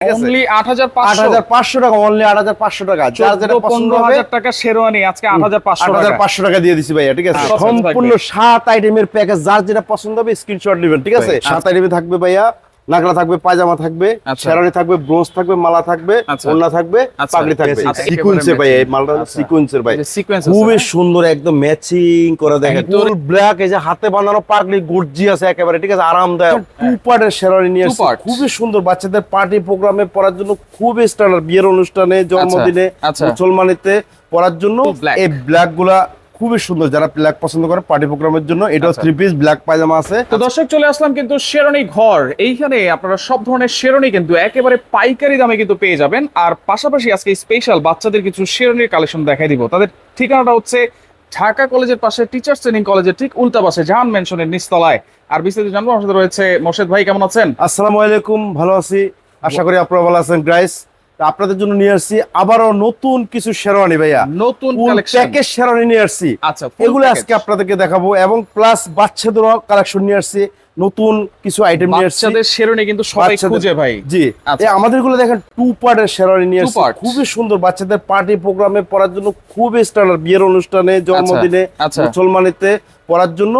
Only টাকা only আট হাজার পাঁচশো টাকা। যার যেটা পছন্দ হবে টাকা শেরওয়ানি আজকে টাকা। দিয়ে দিছি ভাইয়া ঠিক আছে? আচ্ছা, সম্পূর্ণ সাত আইটেমের প্যাকেজ যার যেটা পছন্দ হবে স্ক্রিনশট নেবেন ঠিক আছে? সাত আইটেমে থাকবে ভাইয়া। নাগরা থাকবে পায়জামা থাকবে আচ্ছা। শেরানি থাকবে ব্রোঞ্জ থাকবে মালা থাকবে আচ্ছা। ওড়না থাকবে আচ্ছা। পাগড়ি থাকবে। সিকোয়েন্সের ভাই এই মালটা। সিকোয়েন্সের ভাই। খুবই সুন্দর একদম ম্যাচিং করে দেখেন। ফুল ব্ল্যাক এই যে হাতে বানানো পাগড়ি গুর্জি আছে একেবারে ঠিক আছে? আরামদায়ক। টু পার্টের শেরানি নিয়ে এসেছি। খুবই সুন্দর বাচ্চাদের পার্টি প্রোগ্রামে পড়ার জন্য খুবই স্ট্যান্ডার্ড বিয়ের অনুষ্ঠানে জন্মদিনে। মুসলমানিতে পড়ার জন্য এই ব্ল্যাকগুলা খুবই সুন্দর যারা ব্ল্যাক পছন্দ করে পার্টি প্রোগ্রামের জন্য আচ্ছা। থ্রি পিস ব্ল্যাক পায়জামা আছে। তো দর্শক চলে আসলাম কিন্তু শেরনি ঘর। এইখানে আপনারা সব ধরনের শেরনি কিন্তু একেবারে পাইকারি দামে কিন্তু পেয়ে যাবেন। আর পাশাপাশি আজকে স্পেশাল বাচ্চাদের কিছু শেরনির কালেকশন দেখাই দিব। তাদের ঠিকানাটা হচ্ছে ঢাকা কলেজের পাশে টিচার্স ট্রেনিং কলেজের ঠিক উল্টা পাশে জাহান মেনশনের নিচতলায়। আর বিস্তারিত জানব সাথে রয়েছে মোর্শেদ ভাই কেমন আছেন? আসসালামু আলাইকুম ভালো আছি। আশা করি আপনারা ভালো আছেন গাইস আপনাদের জন্য নিয়ে আসছি। আবারও নতুন কিছু শেরওয়ানি ভাইয়া। নতুন প্যাকেজ শেরওয়ানি নিয়ে আসছি। আচ্ছা এগুলো আজকে আপনাদেরকে দেখাবো এবং প্লাস বাচ্চাদেরও কালেকশন নিয়ে আসছি। নতুন কিছু আইটেম নিয়ে আসছি। বাচ্চাদের শেরনি কিন্তু সবাই খুঁজে ভাই। জি। আচ্ছা। এই আমাদেরগুলো দেখেন টু পার্টের শেরওয়ানি নিয়ে আসছি। খুবই সুন্দর। বাচ্চাদের পার্টি প্রোগ্রামে পড়ার জন্য খুবই স্ট্যান্ডার্ড বিয়ের অনুষ্ঠানে জন্মদিনে আচ্ছা। মুসলমানিতে পড়ার জন্য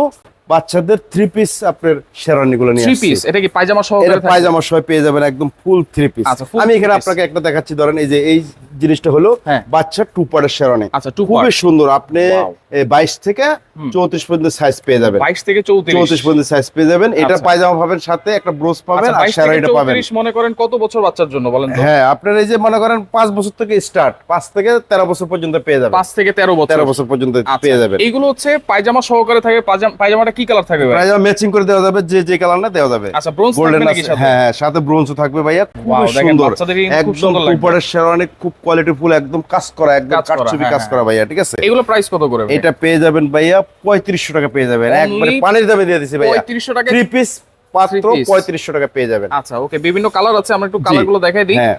বাচ্চাদের থ্রি পিস আপনার শেরওয়ানি গুলো নিয়ে থ্রি পিস এটা কি পায়জামা এটা পায়জামা সহ পেয়ে যাবেন একদম ফুল থ্রি পিস আমি এখানে আপনাকে একটা দেখাচ্ছি ধরেন এই যে এই জিনিসটা হলো হ্যাঁ। বাচ্চা টু পার্টের শেরওয়ানি। আচ্ছা টু খুবই সুন্দর। আপনি Wow. বাইশ থেকে চৌত্রিশ পর্যন্ত সাইজ পেয়ে যাবেন। বাইশ থেকে চৌত্রিশ। চৌত্রিশ পর্যন্ত সাইজ পেয়ে যাবেন। এটা আচ্ছা। পায়জামা পাবেন সাথে একটা ব্রোজ পাবেন আচ্ছা আর শেরওয়ানিটা পাবেন। চৌত্রিশ মনে করেন কত বছর বাচ্চার জন্য বলেন তো? হ্যাঁ আপনার এই যে মনে করেন পাঁচ বছর থেকে স্টার্ট পাঁচ থেকে তেরো বছর পর্যন্ত পেয়ে যাবেন। পাঁচ থেকে তেরো বছর। তেরো বছর পর্যন্ত আচ্ছা, পেয়ে যাবেন। এগুলো হচ্ছে পায়জামা সহকারে থাকে। পায়জামা- পায়জামাটা কি কালার থাকবে ভাই? পায়জামা ম্যাচিং করে দেওয়া যাবে যে যে কালার না দেওয়া যাবে। আচ্ছা ব্রোঞ্জ গোল্ডেন থাকবে নাকি সাথে? হ্যাঁ হ্যাঁ সাথে ব্রোঞ্জও থাকবে ভাইয়া। খুব সুন্দর। খুব একদম সুন্দর লাগবে। উপরের শেরওয়ানি খুব কোয়ালিটি ফুল একদম কাজ করা একদম কাজ করা, কাটছবি হ্যাঁ, কাজ হ্যাঁ। করা ভাইয়া ঠিক আছে? এগুলো প্রাইস কত করে এটা পেয়ে যাবেন ভাইয়া পঁয়ত্রিশশো টাকা পেয়ে যাবেন। একবারে পানির দামে দিয়ে দিছি ভাইয়া। 3500 টাকা থ্রি পিস মাত্র Three piece। পঁয়ত্রিশশো টাকা পেয়ে যাবেন। আচ্ছা ওকে বিভিন্ন কালার আছে আমরা একটু কালারগুলো দেখাই দিই। হ্যাঁ।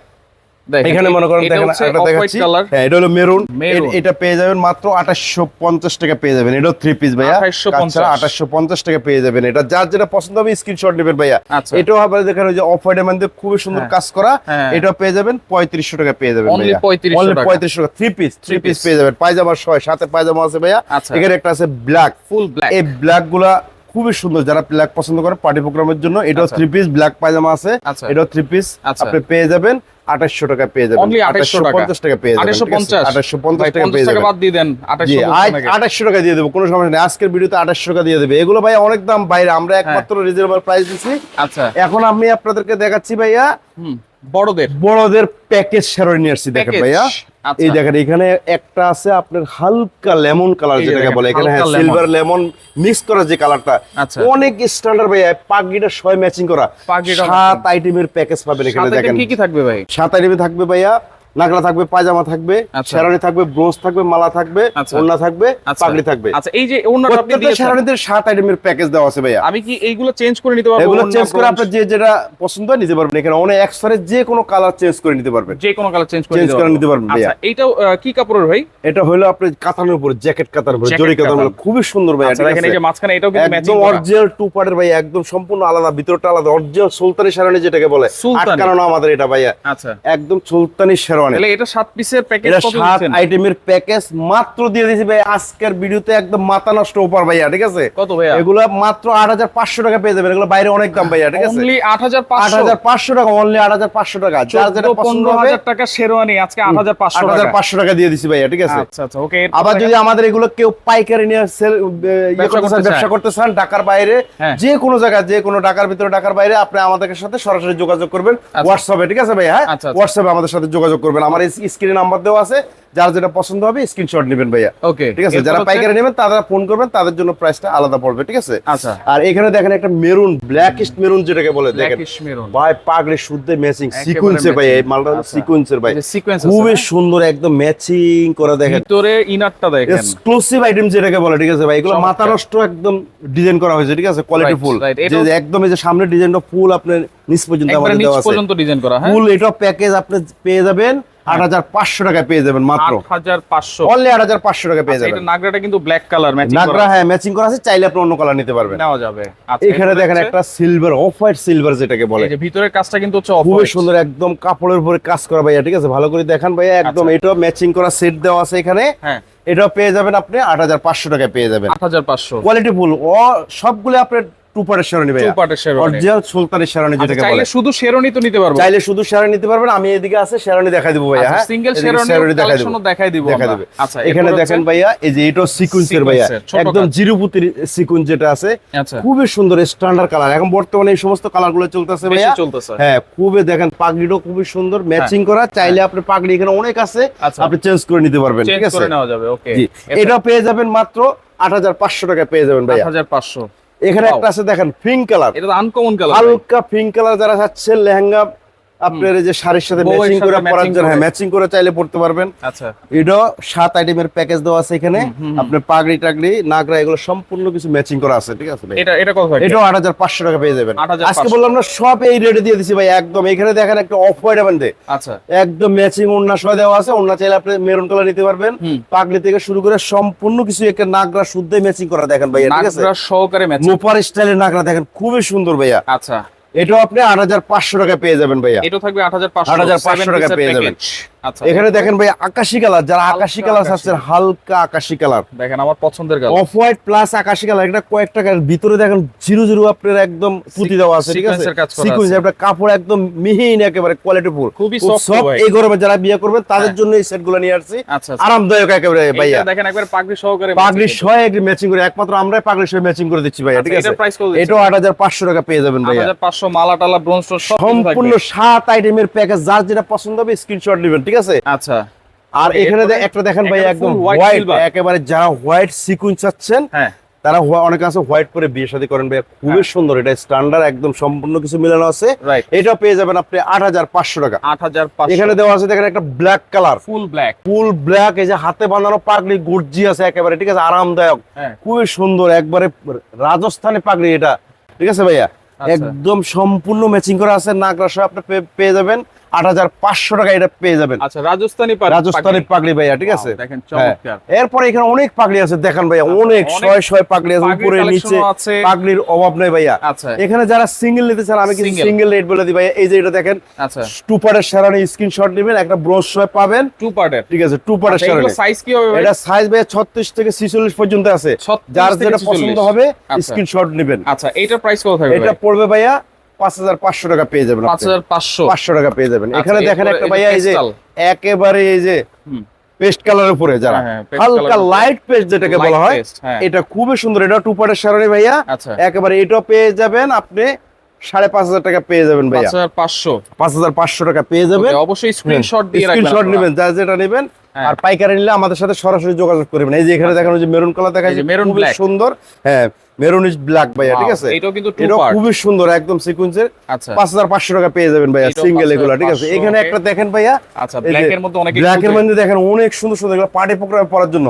এখানে মনে করেন দেখেন একটা দেখাচ্ছি। হ্যাঁ এটা হলো মেরুন। এটা পেয়ে যাবেন মাত্র আঠাশশো পঞ্চাশ টাকা পেয়ে যাবেন। এটাও থ্রি পিস ভাইয়া। 2850 টাকা পেয়ে যাবেন এটা। যার যেটা পছন্দ হবে স্ক্রিনশট নেবেন ভাইয়া। আচ্ছা। এটাও আবার দেখেন ওই যে অফ মধ্যে খুবই সুন্দর হ্যাঁ। কাজ করা। হ্যাঁ। এটাও পেয়ে যাবেন পঁয়ত্রিশশো টাকা পেয়ে যাবেন ভাইয়া। 3500 টাকা। থ্রি পিস থ্রি পিস পেয়ে যাবেন। পায়জামা ছয় সাথে পায়জামা আছে ভাইয়া। আচ্ছা। এখানে একটা আছে ব্ল্যাক ফুল ব্ল্যাক এই ব্ল্যাকগুলা খুবই সুন্দর। যারা ব্ল্যাক পছন্দ করে পার্টি প্রোগ্রামের জন্য এটাও। থ্রি পিস ব্ল্যাক পায়জামা আছে। আচ্ছা। এটাও থ্রি পিস আচ্ছা। আপনি পেয়ে যাবেন আঠাশশো টাকা পেয়ে যাবেন। Only 2800 টাকা। পঞ্চাশ টাকা পেয়ে যাবেন। আঠাশশো পঞ্চাশ। আঠাশশো টাকা পেয়ে যাবেন। বাদ দিয়ে দেন। আঠাশশো আঠাশশো টাকা দিয়ে দেবো কোনো সমস্যা নেই। আজকের ভিডিওতে আঠাশশো টাকা দিয়ে দেবে। এগুলো ভাই অনেক দাম। বাইরে আমরা একমাত্র রিজনেবল প্রাইস দিচ্ছি আচ্ছা। এখন আমি আপনাদেরকে দেখাচ্ছি ভাইয়া। হুম। বড়দের? বড়দের প্যাকেজ শেরো নিয়ে আসছি দেখেন ভাইয়া। আচ্ছা। এই দেখেন এখানে একটা আছে আপনার হালকা লেমন কালার যেটাকে বলে এখানে হ্যাঁ। সিলভার লেমন মিক্স করা যে কালারটা। আচ্ছা। অনেক স্ট্যান্ডার্ড ভাইয়া পাগড়িটা সবাই ম্যাচিং করা। সাত আইটেমের প্যাকেজ পাবেন এখানে দেখেন। কি কি থাকবে ভাই? সাত আইটেমে থাকবে ভাইয়া নাগরা থাকবে পায়জামা থাকবে আচ্ছা। শেরানি থাকবে ব্রোঞ্জ থাকবে মালা থাকবে আচ্ছা। থাকবে আচ্ছা। পাগড়ি থাকবে আচ্ছা এই যে ওনাটা আপনি দিয়েছেন শেরানিতে সাত আইটেমের প্যাকেজ দেওয়া আছে ভাইয়া আমি কি এইগুলো চেঞ্জ করে নিতে পারব এগুলো চেঞ্জ করে? আপনার যে যেটা পছন্দ হয় নিতে পারবেন এখানে অনেক যে কোনো কালার চেঞ্জ করে নিতে পারবেন যে কোনো কালার চেঞ্জ করে নিতে করে নিতে পারবেন। আচ্ছা এইটাও কি কাপড়ের ভাই এটা হলো আপনার কাতানের উপর জ্যাকেট কাতার উপর জরি কাতার। উপর খুবই সুন্দর ভাই আচ্ছা দেখেন এই যে মাঝখানে এটাও কিন্তু ম্যাচিং একদম অরিজিনাল টু পার্টের ভাই একদম সম্পূর্ণ আলাদা ভিতরটা আলাদা অরিজিনাল সুলতানি শেরওয়ানি যেটাকে বলে সুলতানি। না আমাদের এটা ভাইয়া আচ্ছা একদম সুলতানি শেরওয়ানি তাহলে এটা সাত পিসের প্যাকেজ এটা কত আইটেমের প্যাকেজ মাত্র দিয়ে দিয়েছি ভাই। আজকের ভিডিওতে একদম মাথা নষ্ট ওপার ভাইয়া ঠিক আছে? কত ভাইয়া? এগুলো মাত্র আট হাজার পাঁচশো টাকা পেয়ে যাবেন। এগুলো বাইরে অনেক দাম ভাইয়া ঠিক আছে? অনলি আট হাজার আট পাঁচশো হাজার পাঁচশো টাকা অনলি আট হাজার পাঁচশো টাকা। যার যেটা পছন্দ হবে হাজার টাকা শেরওয়ানি আজকে আট হাজার পাঁচশো আট হাজার টাকা পাঁচশো টাকা দিয়ে দিছি ভাইয়া ঠিক আছে? আচ্ছা আচ্ছা ওকে আবার যদি আমাদের এগুলো কেউ পাইকারি নিয়ে সেল ব্যবসা করতে চান ঢাকার বাইরে হ্যাঁ। যে কোনো জায়গায় যে কোনো ঢাকার ভিতরে ঢাকার বাইরে আপনি আমাদের সাথে সরাসরি যোগাযোগ করবেন। হোয়াটসঅ্যাপে ঠিক আছে ভাই হ্যাঁ আচ্ছা, আচ্ছা। হোয়াটসঅ্যাপে আমাদের সাথে যোগাযোগ করবেন। আমার স্ক্রিনে নাম্বার দেওয়া আছে। যার যেটা পছন্দ হবে স্ক্রিনশট নেবেন ভাইয়া। ওকে ঠিক আছে? যারা পাইকারি নেবেন তারা ফোন করবেন তাদের জন্য প্রাইসটা আলাদা পড়বে ঠিক আছে? আচ্ছা। আর এখানে দেখেন একটা মেরুন ব্ল্যাকিস্ট মেরুন যেটাকে বলে দেখেন। ভাই পাগড়ি শুদ্ধ ম্যাচিং ভাই এই মালটা আচ্ছা। সিকোয়েন্সের ভাই। খুবই? সুন্দর একদম ম্যাচিং করে দেখেন। ভিতরে ইনারটা দেখেন। এক্সক্লুসিভ আইটেম যেটাকে বলে ঠিক আছে ভাই? এগুলো। মাথা নষ্ট একদম ডিজাইন করা হয়েছে ঠিক আছে? কোয়ালিটি ফুল যে একদম এই যে সামনে ডিজাইনটা ফুল আপনার নিচ পর্যন্ত আমাদের দেওয়া আছে। পর্যন্ত ডিজাইন করা হ্যাঁ? ফুল এটা প্যাকেজ আপনি পেয়ে যাবেন। আট হাজার পাঁচশো টাকায় পেয়ে যাবেন মাত্র। আট হাজার পাঁচশো। অনলি আট হাজার পাঁচশো টাকা পেয়ে আচ্ছা, যাবেন। এটা নাগরাটা কিন্তু ব্ল্যাক কালার ম্যাচিং নাগরা হ্যাঁ ম্যাচিং করা আছে চাইলে আপনি অন্য কালার নিতে পারবেন। নেওয়া যাবে। আচ্ছা, এখানে দেখেন একটা সিলভার অফ হোয়াইট সিলভার যেটাকে বলে। এই যে ভিতরের কাজটা কিন্তু হচ্ছে খুবই সুন্দর একদম কাপড়ের উপরে কাজ করা ভাইয়া ঠিক আছে? ভালো করে দেখান ভাইয়া একদম আচ্ছা। এটাও ম্যাচিং করা সেট দেওয়া আছে এখানে। হ্যাঁ। এটাও পেয়ে যাবেন আপনি আট হাজার পাঁচশো টাকায় পেয়ে যাবেন। আট হাজার পাঁচশো। কোয়ালিটি ফুল ও সবগুলো আপনার টু পার্টের শেরানি টু ভাইয়া পার্টের শেরওয়ানি অরিজিনাল সুলতানের শেরানি আচ্ছা, যেটাকে চাইলে বলে। শুধু তো নিতে পারব। চাইলে শুধু শেরানি নিতে পারবেন আমি এদিকে আছে শেরানি দেখাই দিব ভাইয়া হ্যাঁ? সিঙ্গেল শেরানি দেখাই দিব। দেখাই দিব দেখা আমরা। আচ্ছা এখানে দেখেন ভাইয়া এই যে এটা সিকুয়েন্সের ভাইয়া একদম জিরুপুতির সিকুয়েন্স যেটা আছে আচ্ছা। খুবই সুন্দর স্ট্যান্ডার্ড কালার এখন বর্তমানে এই সমস্ত কালারগুলো চলতেছে ভাইয়া। চলতেছে। হ্যাঁ খুবই দেখেন পাগড়িটাও খুবই সুন্দর ম্যাচিং করা। চাইলে আপনি পাগড়ি এখানে অনেক আছে আচ্ছা। আপনি চেঞ্জ করে নিতে পারবেন ঠিক আছে? করে নেওয়া যাবে ওকে এটা পেয়ে যাবেন মাত্র আট হাজার পাঁচশো টাকা পেয়ে যাবেন ভাইয়া। হাজার পাঁচশো। এখানে একটা আছে দেখেন পিঙ্ক কালার এটা আনকমন কালার হালকা পিঙ্ক কালার যারা যাচ্ছে লেহেঙ্গা আপনার এই যে শাড়ির সাথে ম্যাচিং করে পরার জন্য হ্যাঁ ম্যাচিং করে চাইলে পড়তে পারবেন। আচ্ছা। এটাও সাত আইটেমের প্যাকেজ দেওয়া আছে এখানে। আপনার পাগড়ি টাগড়ি নাগরা এগুলো সম্পূর্ণ কিছু ম্যাচিং করা আছে ঠিক আছে এটা এটা কত হাজার পাঁচশো টাকা পেয়ে যাবেন। আজকে বললাম না সব এই রেটে দিয়ে দিছি ভাই একদম। এখানে দেখেন একটা অফ হোয়াইট বান্ধে আচ্ছা। একদম ম্যাচিং ওন্না সহ দেওয়া আছে। ওন্না চাইলে আপনি মেরুন কালার নিতে পারবেন। পাগড়ি থেকে শুরু করে সম্পূর্ণ কিছু একটা নাগরা শুদ্ধ ম্যাচিং করা দেখেন ভাইয়া ঠিক আছে? নাগরা সহকারে ম্যাচ মোপার স্টাইলের নাগরা দেখেন খুবই সুন্দর ভাইয়া। আচ্ছা। এটাও আপনি আট হাজার পাঁচশো টাকা পেয়ে যাবেন ভাইয়া এটা থাকবে আট হাজার পাঁচশো 8,500 টাকা পেয়ে যাবেন। আচ্ছা। এখানে দেখেন ভাই আকাশি কালার যারা আকাশি কালার। চাচ্ছেন হালকা আকাশি কালার। দেখেন আমার পছন্দের কালার। অফ হোয়াইট প্লাস আকাশি কালার এটা কয়েকটা কালার। ভিতরে দেখেন জিরো জিরো আপনার একদম পুঁতি দেওয়া আছে ঠিক আছে? সিকুয়েন্স আপনার কাপড় একদম মিহিন একেবারে কোয়ালিটি ফুল খুবই ভাই। এই গরমে যারা বিয়ে করবেন তাদের হ্যাঁ। জন্য এই সেটগুলো নিয়ে আসছি। আচ্ছা আচ্ছা। আরামদায়ক একেবারে ভাইয়া। দেখেন একবার পাগড়ি সহকারে পাগড়ি সহ একটি ম্যাচিং করে একমাত্র আমরাই পাগড়ি সহ ম্যাচিং করে দিচ্ছি ভাইয়া ঠিক আছে? এটাও আট হাজার পাঁচশো টাকা পেয়ে যাবেন ভাইয়া। হাজার পাঁচশো মালা টালা ব্রোঞ্জ সব সম্পূর্ণ সাত আইটেমের প্যাকেজ যার যেটা পছন্দ হবে স্ক্রিনশট নেবেন ঠিক আছে? আচ্ছা। আর এখানে একটা দেখেন ভাই একদম হোয়াইট একেবারে যারা হোয়াইট সিকুয়েন্স চাচ্ছেন হ্যাঁ। তারা হোয়া- অনেকে আছে হোয়াইট পরে বিয়ে শাদী করেন ভাই খুবই সুন্দর এটা স্ট্যান্ডার্ড একদম সম্পূর্ণ কিছু মিলানো আছে। এটা পেয়ে যাবেন আপনি আট হাজার পাঁচশো টাকা। আট হাজার পাঁচশো। এখানে দেওয়া আছে দেখেন একটা black colour full black full black এই যে হাতে বানানো পাগড়ি গুর্জি আছে একেবারে ঠিক আছে? আরামদায়ক। হ্যাঁ। খুবই সুন্দর একবারে রাজস্থানি পাগড়ি এটা। ঠিক আছে ভাইয়া? আচ্ছা। একদম সম্পূর্ণ ম্যাচিং করা আছে নাগরা সহ আপনি পেয়ে যাবেন। আট হাজার পাঁচশো টাকা এটা পেয়ে যাবেন। আচ্ছা রাজস্থানী রাজস্থানি পাগড়ি ভাইয়া ঠিক আছে? হ্যাঁ। এরপরে এখানে অনেক পাগড়ি আছে দেখেন ভাইয়া আচ্ছা, অনেক শয় শয় পাগড়ি আছে উপরে নিচে পাগড়ির অভাব নেই ভাইয়া। আচ্ছা। এখানে যারা সিঙ্গেল নিতে চান আমি Single। সিঙ্গেল রেট বলে দিই ভাইয়া। এই যে এটা দেখেন আচ্ছা। টু পার্টের সারানি স্ক্রিনশট নেবেন একটা ব্রোঞ্জ শয় পাবেন। টু পার্টের ঠিক আছে টু পার্টের সারানি সাইজ কি হবে এটা সাইজ ভাইয়া ছত্রিশ থেকে ছিচল্লিশ পর্যন্ত আছে। যার যেটা পছন্দ হবে আচ্ছা। স্ক্রিনশট নেবেন। আচ্ছা এইটার প্রাইস কত থাকবে এটা পড়বে ভাইয়া পাঁচ হাজার পাঁচশো টাকা পেয়ে যাবেন পাঁচ হাজার পাঁচশো। পাঁচশো টাকা পেয়ে যাবেন। আচ্ছা, এখানে দেখেন একটা ভাইয়া এই যে একেবারে এই যে পেস্ট কালারের উপরে যারা হ্যাঁ, হ্যাঁ, হালকা লাইট পেস্ট যেটাকে বলা হয় হ্যাঁ। এটা খুবই সুন্দর। এটা টু পার্টের সারানি ভাইয়া। আচ্ছা। একেবারে এটাও পেয়ে যাবেন আপনি সাড়ে পাঁচ হাজার টাকা পেয়ে যাবেন ভাইয়া। পাঁচশো। পাঁচ হাজার পাঁচশো টাকা পেয়ে যাবেন। অবশ্যই স্ক্রিনশট দিয়ে স্ক্রিনশট। নেবেন যা যেটা নেবেন। আর পাইকারি নিলে আমাদের সাথে সরাসরি যোগাযোগ করবেন। এই যে এখানে দেখানো যে মেরুন কালার দেখা black। সুন্দর। হ্যাঁ মেরুন ইজ ব্ল্যাক ভাইয়া ঠিক আছে? এটাও কিন্তু টু এটা পার্ট খুবই সুন্দর একদম সিকুয়েন্সের আচ্ছা। পাঁচ হাজার পাঁচশো টাকা পেয়ে যাবেন ভাইয়া সিঙ্গেল এগুলো ঠিক আছে? এখানে একটা দেখেন ভাইয়া আচ্ছা ব্ল্যাক এর মধ্যে অনেক ব্ল্যাকের মধ্যে দেখেন অনেক সুন্দর সুন্দর এগুলো পার্টি প্রোগ্রামে পড়ার জন্য।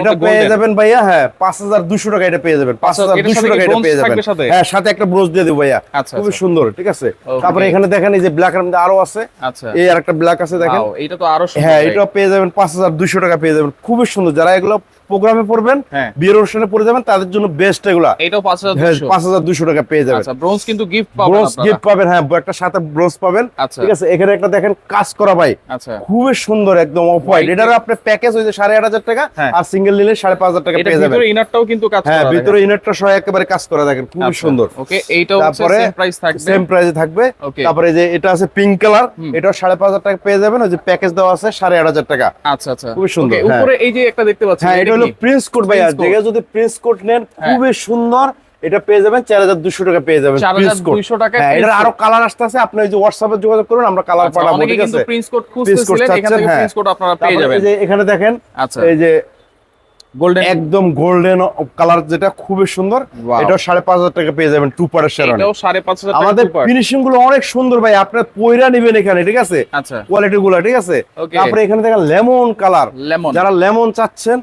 এটা পেয়ে যাবেন ভাইয়া হ্যাঁ পাঁচ হাজার দুশো টাকা এটা পেয়ে যাবেন পাঁচ হাজার এটার দুশো সাথে কি টাকা এটা পেয়ে যাবেন। হ্যাঁ সাথে একটা ব্রোজ দিয়ে দেবো ভাইয়া আচ্ছা খুবই আচ্ছা। সুন্দর ঠিক আছে? তারপরে এখানে দেখেন এই যে ব্ল্যাক এর মধ্যে আরও আছে আচ্ছা। এই আর একটা ব্ল্যাক আছে দেখেন। এটা তো আরও সুন্দর হ্যাঁ। এটা পেয়ে যাবেন পাঁচ হাজার দুশো টাকা পেয়ে যাবেন খুবই সুন্দর। যারা এগুলো প্রোগ্রামে পড়বেন হ্যাঁ। বিয়ের অনুষ্ঠানে পড়ে যাবেন তাদের জন্য বেস্ট এগুলা। এটাও পাঁচ হাজার হ্যাঁ দুশো। পাঁচ হাজার দুশো টাকা পেয়ে যাবেন। আচ্ছা ব্রোঞ্জ কিন্তু গিফট পাবেন ব্রোঞ্জ গিফট পাবেন হ্যাঁ একটা সাথে ব্রোঞ্জ পাবেন। আচ্ছা। ঠিক আছে এখানে একটা দেখেন কাজ করা ভাই। আচ্ছা। খুবই সুন্দর একদম অফ হোয়াইট এটার আপনার প্যাকেজ হয়েছে সাড়ে আট হাজার টাকা হ্যাঁ। আর সিঙ্গেল নিলে সাড়ে পাঁচ হাজার টাকা পেয়ে যাবেন। ইনারটাও কিন্তু কাজ হ্যাঁ ভিতরে ইনেটটা সহ একেবারে কাজ করা দেখেন খুবই সুন্দর। ওকে এইটাও তারপরে সেম প্রাইস থাকবে। সেম প্রাইসে থাকবে। তারপরে যে এটা আছে পিঙ্ক কালার। এটাও সাড়ে পাঁচ হাজার টাকা পেয়ে যাবেন ওই যে প্যাকেজ দেওয়া আছে সাড়ে আট হাজার টাকা। আচ্ছা আচ্ছা। খুবই সুন্দর। উপরে এই যে একটা দেখতে পাচ্ছি হ্যাঁ এটা হলো প্রিন্স কোট ভাই আর। দেখে যদি প্রিন্স কোট নেন হ্যাঁ। খুবই সুন্দর এটা পেয়ে যাবেন চার হাজার দুশো টাকা পেয়ে যাবেন প্রিন্স কোট টাকা হ্যাঁ এটার আরও কালার আসতে আছে আপনি যে হোয়াটসঅ্যাপে যোগাযোগ করুন আমরা কালার পাঠাবো ঠিক আছে প্রিন্স কোট খুঁজতেছিলেন এখান থেকে হ্যাঁ। প্রিন্স কোট আপনারা পেয়ে যাবেন এই যে এখানে দেখেন আচ্ছা এই যে গোল্ডেন একদম গোল্ডেন কালার যেটা খুবই সুন্দর। এটাও সাড়ে পাঁচ হাজার টাকা পেয়ে যাবেন টু পারের এটাও সাড়ে পাঁচ হাজার আমাদের ফিনিশিংগুলো অনেক সুন্দর ভাই আপনার পয়রা নেবেন এখানে ঠিক আছে? আচ্ছা। কোয়ালিটি গুলো ঠিক আছে? তারপরে এখানে দেখেন লেমন কালার লেমন যারা লেমন চাচ্ছেন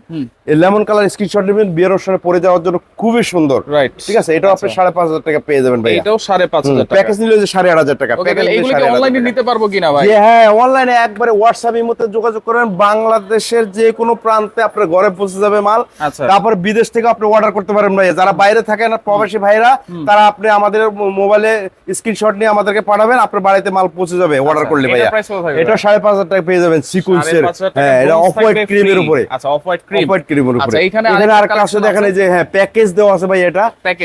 এই লেমন কালার স্ক্রিনশট নেবেন বিয়ের অনুষ্ঠানে পরে যাওয়ার জন্য খুবই সুন্দর। রাইট ঠিক আছে? এটাও আপনি সাড়ে পাঁচ হাজার টাকা পেয়ে যাবেন ভাই এটাও সাড়ে পাঁচ হাজার টাকা। প্যাকেজ নিলে যে সাড়ে আট হাজার টাকা প্যাকেজ অনলাইনে নিতে পারব কিনা ভাই? হ্যাঁ অনলাইনে একবারে হোয়াটসঅ্যাপ এর মধ্যে যোগাযোগ করেন বাংলাদেশের যে কোনো প্রান্তে আপনার ঘরে পৌঁছে যাবে মাল। আচ্ছা। তারপর বিদেশ থেকে আপনি অর্ডার করতে পারেন ভাই যারা বাইরে থাকেন প্রবাসী ভাইরা তারা আপনি আমাদের মোবাইলে স্ক্রিনশট নিয়ে আমাদেরকে পাঠাবেন আপনার বাড়িতে মাল পৌঁছে যাবে অর্ডার করলে ভাইয়া। এটা সাড়ে পাঁচ হাজার টাকা পেয়ে যাবেন সিকুয়েন্সের হ্যাঁ এটা অফ হোয়াইট ক্রিমের উপরে। আচ্ছা off white cream off white ক্রিমের উপরে। আচ্ছা, এখানে আর কাছে দেখেন এই যে হ্যাঁ প্যাকেজ দেওয়া আছে ভাই এটা।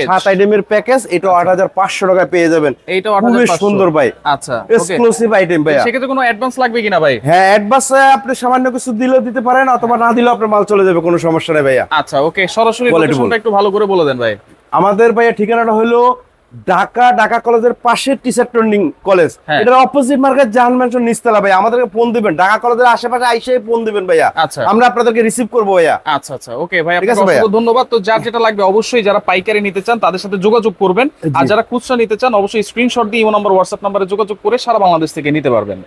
সাত আইটেমের প্যাকেজ এটা আট হাজার পাঁচশো টাকা পেয়ে যাবেন। এইটাও খুবই 8500 সুন্দর ভাই। আচ্ছা এক্সক্লুসিভ আইটেম ভাইয়া। সেক্ষেত্রে কোনো অ্যাডভান্স লাগবে কিনা ভাই? হ্যাঁ অ্যাডভান্স আপনি সামান্য কিছু দিলেও দিতে পারেন অথবা না দিলেও আপনার মাল চলে যাবে কোনো সমস্যা নেই ভাইয়া। আচ্ছা ওকে সরাসরি লোকেশনটা একটু ভালো করে বলে দেন ভাই। আমাদের ভাইয়া ঠিকানাটা হলো ঢাকা ঢাকা কলেজের পাশে টিচার ট্রেনিং কলেজ। এটার অপোজিট মার্কেট জাহান ম্যানশন নিস্তালা ভাই আমাদেরকে ফোন দিবেন। ঢাকা কলেজের আশেপাশে আইসে ফোন দিবেন ভাইয়া। আচ্ছা। আমরা আপনাদেরকে রিসিভ করব ভাইয়া। আচ্ছা আচ্ছা ওকে ভাই আপনাকে ধন্যবাদ। তো যার যেটা লাগবে অবশ্যই যারা পাইকারি নিতে চান তাদের সাথে যোগাযোগ করবেন। আর যারা খুচরা নিতে চান অবশ্যই স্ক্রিনশট দিয়ে ইমো নাম্বার হোয়াটসঅ্যাপ নম্বরে যোগাযোগ করে সারা বাংলাদেশ থেকে নিতে পারবেন।